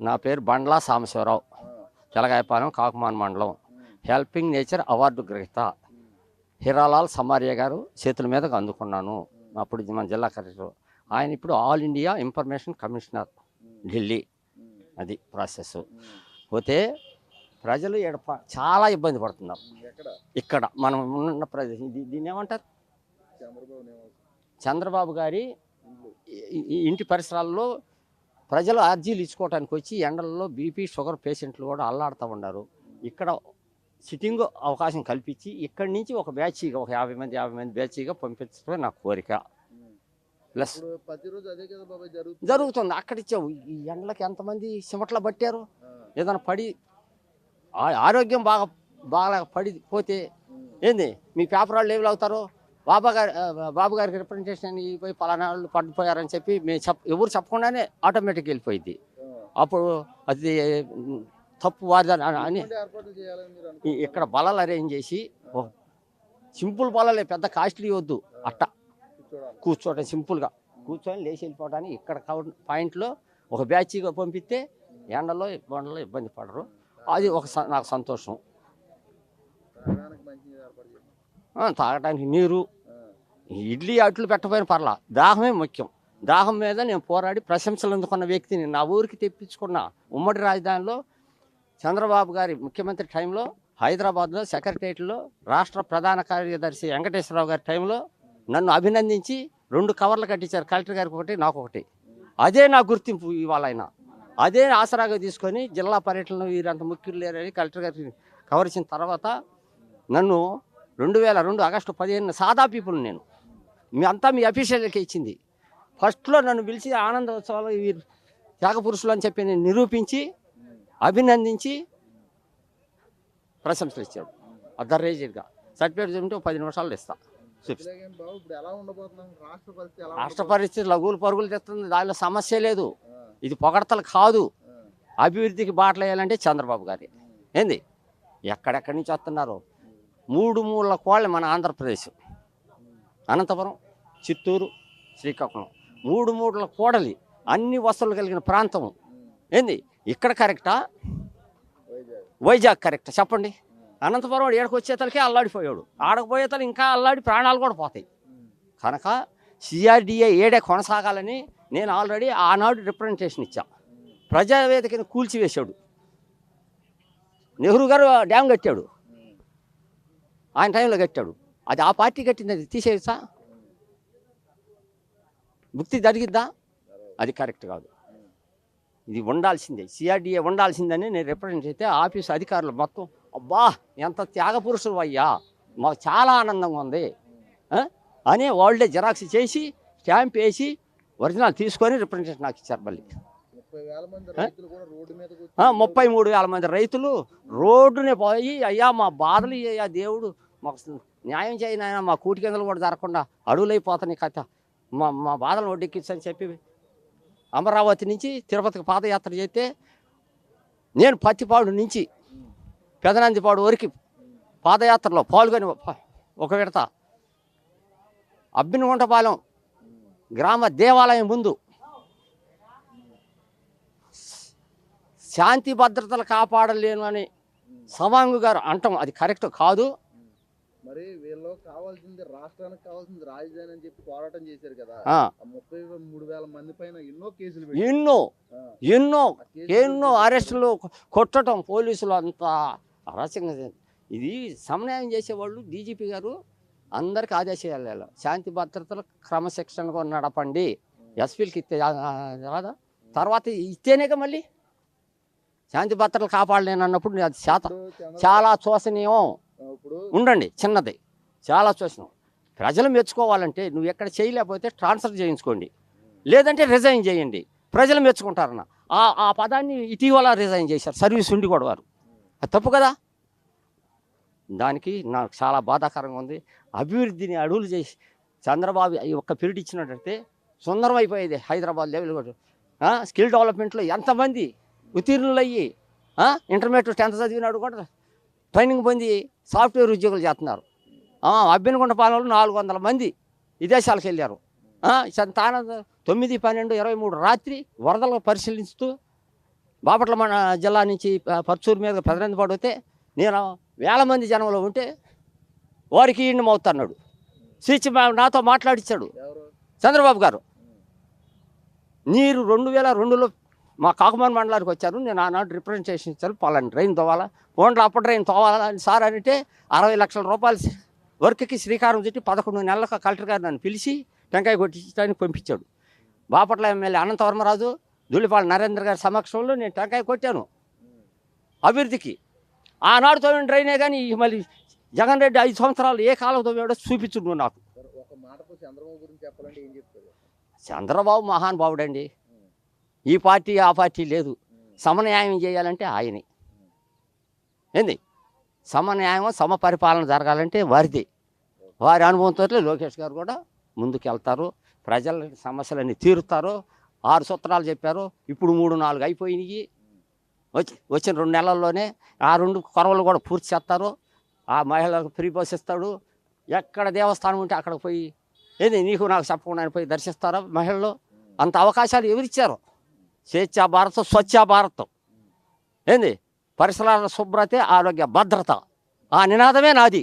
నా పేరు బండ్లా సాంబశివరావు. తెలగాయపాలెం కాకుమాన్ మండలం. హెల్పింగ్ నేచర్ అవార్డు గ్రహీత. హీరాలాల్ సమార్య గారు చేతుల మీదకు అందుకున్నాను. అప్పుడు మన జిల్లా కలెక్టర్. ఆయన ఇప్పుడు all India information commissioner Delhi. అది ప్రాసెస్. పోతే ప్రజలు ఈడ ప- చాలా ఇబ్బంది పడుతున్నారు. ఇక్కడ మనం ఉన్న ప్రదేశం దీన్ని ఏమంటారు? చంద్రబాబు గారి ఇంటి పరిసరాల్లో ప్రజలు అర్జీలు ఇచ్చుకోవడానికి వచ్చి ఎండల్లో బీపీ షుగర్ పేషెంట్లు కూడా అల్లాడుతూ ఉన్నారు. ఇక్కడ సిట్టింగ్ అవకాశం కల్పించి ఇక్కడి నుంచి ఒక బ్యాచీగా ఒక యాభై మంది యాభై మంది బ్యాచీగా పంపించడమే నా కోరిక. ప్లస్ జరుగుతుంది. జరుగుతుంది. అక్కడ ఇచ్చావు ఈ ఎండలకి ఎంతమంది చెమట్ల పట్టారు? ఏదైనా పడి ఆ- ఆరోగ్యం బాగా బాగా పడి పోతే ఉమ్, ఏంది? మీ పేపర్ వాళ్ళు ఏమి అవుతారు బాబా గారి బాబు గారికి రిప్రజెంటేషన్ పోయి పలానా వాళ్ళు పడిపోయారని చెప్పి మేము చెప్ ఎవరు చెప్పకుండానే ఆటోమేటిక్ వెళ్ళిపోయింది. అప్పుడు అది తప్పు వారిదని అని-? ఇక్కడ బలాలు అరేంజ్ చేసి సింపుల్ బలాలే పెద్ద కాస్ట్లీ వద్దు అట్ట. కూర్చోవడం సింపుల్గా కూర్చొని లేచి వెళ్ళిపోవడానికి ఇక్కడ పాయింట్లో ఒక బ్యాచ్గా పంపిస్తే ఎండలో బండలో ఇబ్బంది పడరు అది ఒక స- నాకు సంతోషం తాగడానికి నీరు ఇడ్లీ అట్లు పెట్టపోయిన పర్లా. దాహమే ముఖ్యం. దాహం మీద నేను పోరాడి ప్రశంసలు అందుకున్న వ్యక్తిని నా ఊరికి తెప్పించుకున్న ఉమ్మడి రాజధానిలో చంద్రబాబు గారి ముఖ్యమంత్రి టైంలో హైదరాబాద్లో సెక్రటరియట్లో రాష్ట్ర ప్రధాన కార్యదర్శి వెంకటేశ్వరరావు గారి టైంలో నన్ను అభినందించి రెండు కవర్లు కట్టించారు. కలెక్టర్ గారికి ఒకటి నాకు ఒకటి. అదే నా గుర్తింపు ఇవాళ ఆయన అదే ఆసరాగా తీసుకొని జిల్లా పర్యటనలో వీరంత ముఖ్యులు లేరని కలెక్టర్ గారికి కవర్ ఇచ్చిన తర్వాత నన్ను రెండు వేల రెండు ఆగస్టు పదిహేను సాదా పీపుల్ నేను. మీ అంతా మీ అఫీషియల్కి ఇచ్చింది. ఫస్ట్లో నన్ను పిలిచి ఆనందోత్సవాలు వీరు త్యాగ పురుషులు అని చెప్పి నేను నిరూపించి అభినందించి ప్రశంసలు ఇచ్చాడు అర్ధరేజీగా సర్టిఫికేట్ ఉంటే పది నిమిషాలు ఇస్తా రాష్ట్ర పరిస్థితి లఘువులు పరుగులు తెస్తుంది. దానిలో సమస్య లేదు. ఇది పొగడతలు కాదు. అభివృద్ధికి బాటలు వేయాలంటే చంద్రబాబు గారి. ఏంది? ఎక్కడెక్కడి నుంచి వస్తున్నారు? మూడు మూల కోళ్ళ మన ఆంధ్రప్రదేశ్. అనంతపురం చిత్తూరు శ్రీకాకుళం. మూడు మూడుల కోడలి అన్ని వసతులు కలిగిన ప్రాంతం ఏంది? ఇక్కడ కరెక్టా? వైజాగ్ కరెక్టా? కరెక్ట్ చెప్పండి. అనంతపురం వాడు ఏడకు వచ్చేతలకే అల్లాడిపోయాడు. ఆడకపోయేతలు ఇంకా అల్లాడి ప్రాణాలు కూడా పోతాయి. కనుక సిఆర్డిఏ ఏడే కొనసాగాలని నేను ఆల్రెడీ ఆనాడు రిప్రజెంటేషన్ ఇచ్చా. ప్రజావేదికను కూల్చివేశాడు. నెహ్రూ గారు డ్యామ్ కట్టాడు. ఆయన టైంలో కట్టాడు. అది ఆ పార్టీ కట్టింది తీసేయచ్చా? ముక్తి జరిగిద్దా? అది కరెక్ట్ కాదు. ఇది ఉండాల్సిందే. సిఆర్డిఏ ఉండాల్సిందని నేను రిప్రజెంట్ అయితే ఆఫీస్ అధికారులు మొత్తం అబ్బా ఎంత త్యాగ పురుషులు అయ్యా మాకు చాలా ఆనందంగా ఉంది? అని వాళ్ళే జిరాక్స్ చేసి స్టాంప్ వేసి ఒరిజినల్ తీసుకొని రిప్రజెంటేషన్ నాకు ఇచ్చారు మళ్ళీ. ముప్పై మూడు వేల మంది రైతులు రోడ్డునే పోయి అయ్యా మా బాధలు అయ్యా దేవుడు మాకు న్యాయం న్యాయం చేయనాయన మా కూటి కిందలు కూడా జరగకుండా అడుగులైపోతాయి కథ మా మా బాధలను వడ్డెక్కించని చెప్పి అమరావతి నుంచి తిరుపతికి పాదయాత్ర చేస్తే నేను పత్తిపాడు నుంచి పెదనందిపాడు వరకు పాదయాత్రలో పాల్గొని ఒక విడత అబ్బినగుంటపాలెం గ్రామ దేవాలయం ముందు శాంతి భద్రతలు కాపాడలేను అని ఉమ్. సవాంగు గారు అంటాం అది కరెక్ట్ కాదు మరి వీళ్ళు కావాల్సింది రాష్ట్రానికి కావాల్సింది రాజధాని అని చెప్పి పోరాటం చేశారు కదా. ముప్పై మూడు వేల మంది పైన ఎన్నో కేసులు. ఎన్నో ఎన్నో ఎన్నో అరెస్టులు కొట్టడం పోలీసులు అంతా. అరాచకంగా. ఇది సమన్వయం చేసేవాళ్ళు డీజీపీ గారు అందరికి ఆదేశాలు. శాంతి భద్రతలు క్రమశిక్షణగా నడపండి. ఎస్పీలకి ఇస్తే రాదా? తర్వాత ఇస్తేనేగా మళ్ళీ? శాంతి భద్రతలు కాపాడలేను అన్నప్పుడు అది శాతం చాలా శోసనీయం ఇప్పుడు ఉండండి చిన్నది. చాలా చూసినాం ప్రజలు మెచ్చుకోవాలంటే నువ్వు ఎక్కడ చేయలేకపోతే ట్రాన్స్ఫర్ చేయించుకోండి. లేదంటే రిజైన్ చేయండి. ప్రజలు మెచ్చుకుంటారన్న. ఆ ఆ పదాన్ని ఇటీవల రిజైన్ చేశారు సర్వీస్ ఉండి కూడా వారు. అది తప్పు కదా? దానికి నాకు చాలా బాధాకరంగా ఉంది. అభివృద్ధిని అడుగులు చేసి చంద్రబాబు ఒక్క పీరియడ్ ఇచ్చినట్టయితే సుందరం అయిపోయేది హైదరాబాద్ లెవెల్ కూడా. స్కిల్ డెవలప్మెంట్లో ఎంతమంది ఉత్తీర్ణులు అయ్యి ఇంటర్మీడియట్ టెన్త్ చదివినాడు కూడా ట్రైనింగ్ పొంది సాఫ్ట్వేర్ ఉద్యోగులు చేస్తున్నారు. అబ్బినగుంట పాలనలో నాలుగు వందల మంది విదేశాలకు వెళ్ళారు. తాన తొమ్మిది పన్నెండు ఇరవై మూడు రాత్రి వరదలు పరిశీలిస్తూ బాపట్ల మన జిల్లా నుంచి పర్చూరు మీద ప్రతినిధి పడితే నేను వేల మంది జనంలో ఉంటే వారికి ఈయన మవుతున్నాడు స్విచ్ నాతో మాట్లాడిచ్చాడు. చంద్రబాబు గారు. నీరు రెండు వేల రెండులో మా కాకుమాన్ మండలానికి వచ్చారు. నేను ఆనాడు రిప్రజెంటేషన్ ఇచ్చాను పలాని డ్రైన్ తోవాలా. ఫోన్లో అప్పుడు డ్రైన్ తోవాలా అని సార్ అంటే అరవై లక్షల రూపాయలు వర్క్కి శ్రీకారం చుట్టి పదకొండు నెలలకు కలెక్టర్ గారు నన్ను పిలిచి టెంకాయ కొట్టించడానికి పంపించాడు. బాపట్ల ఎమ్మెల్యే అనంతవర్మరాజు ధూళిపాల నరేంద్ర గారి సమక్షంలో నేను టెంకాయ కొట్టాను. అభివృద్ధికి. ఆనాడు తోమిన డ్రైనే కానీ మళ్ళీ జగన్ రెడ్డి ఐదు సంవత్సరాలు ఏ కాలం తోమాడో చూపించుడు నాకు. చంద్రబాబు మహానుభావుడండి. ఈ పార్టీ ఆ పార్టీ లేదు. సమన్యాయం చేయాలంటే ఆయనే. ఏంది? సమన్యాయం సమపరిపాలన జరగాలంటే వారిది. వారి అనుభవంతో లోకేష్ గారు కూడా ముందుకు వెళ్తారు ప్రజల సమస్యలన్నీ తీరుతారు. ఆరు సూత్రాలు చెప్పారు. ఇప్పుడు మూడు నాలుగు అయిపోయినాయి. వచ్చి వచ్చిన రెండు నెలల్లోనే ఆ రెండు కొరవలు కూడా పూర్తి చేస్తారు. ఆ మహిళలకు ఫ్రీ బస్ ఇస్తాడు. ఎక్కడ దేవస్థానం ఉంటే అక్కడ పోయి ఏది? నీకు నాకు చెప్పకుండా పోయి దర్శిస్తారా మహిళలు? అంత అవకాశాలు ఎవరిచ్చారు? స్వేచ్ఛ భారత్ స్వచ్ఛ భారత్ ఏంది? పరిసరాల శుభ్రతే ఆరోగ్య భద్రత. ఆ నినాదమే నాది.